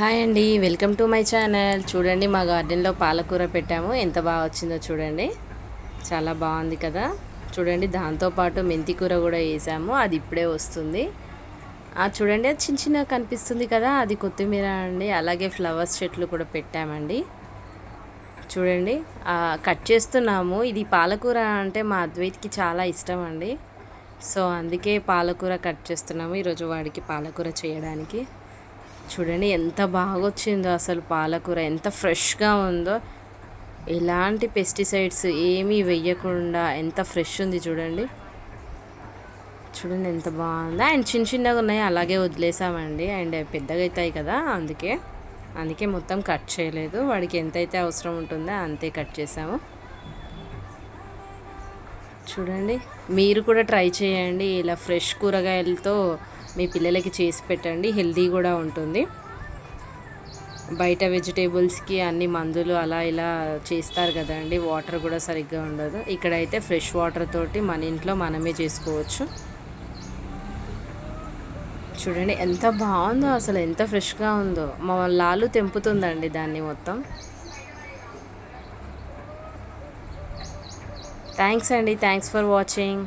Hi అండి welcome to my channel. చూడండి మా గార్డెన్లో పాలకూర పెట్టాము. ఎంత బాగా వచ్చిందో చూడండి. చాలా బాగుంది కదా. చూడండి దాంతోపాటు మెంతి కూర కూడా వేసాము. అది ఇప్పుడే వస్తుంది. ఆ చూడండి అది చిన్న చిన్నగా కనిపిస్తుంది కదా. అది కొత్తిమీర అండి. అలాగే ఫ్లవర్స్ చెట్లు కూడా పెట్టామండి. చూడండి కట్ చేస్తున్నాము. ఇది పాలకూర అంటే మా అద్వైత్కి చాలా ఇష్టం అండి. సో అందుకే పాలకూర కట్ చేస్తున్నాము. ఈరోజు వాడికి పాలకూర చేయడానికి. చూడండి ఎంత బాగా వచ్చిందో అసలు పాలకూర. ఎంత ఫ్రెష్గా ఉందో. ఎలాంటి పెస్టిసైడ్స్ ఏమీ వెయ్యకుండా ఎంత ఫ్రెష్ ఉంది చూడండి. చూడండి ఎంత బాగుందో. అండ్ చిన్న చిన్నగా ఉన్నాయి అలాగే వదిలేసామండి. అండ్ పెద్దగా అవుతాయి కదా అందుకే. అందుకే మొత్తం కట్ చేయలేదు. వాడికి ఎంతైతే అవసరం ఉంటుందో అంతే కట్ చేసాము. చూడండి మీరు కూడా ట్రై చేయండి ఇలా ఫ్రెష్ కూరగాయలతో మీ పిల్లలకి చేసి పెట్టండి హెల్దీ కూడా ఉంటుంది. బయట వెజిటేబుల్స్కి అన్ని మందులు అలా ఇలా చేస్తారు కదండి వాటర్ కూడా సరిగ్గా ఉండదు. ఇక్కడైతే ఫ్రెష్ వాటర్ తోటి మన ఇంట్లో మనమే చేసుకోవచ్చు. చూడండి ఎంత బాగుందో అసలు ఎంత ఫ్రెష్గా ఉందో. మా లాలు తెంపుతుందండి దాన్ని మొత్తం. థ్యాంక్స్ అండి థ్యాంక్స్ ఫర్ వాచింగ్.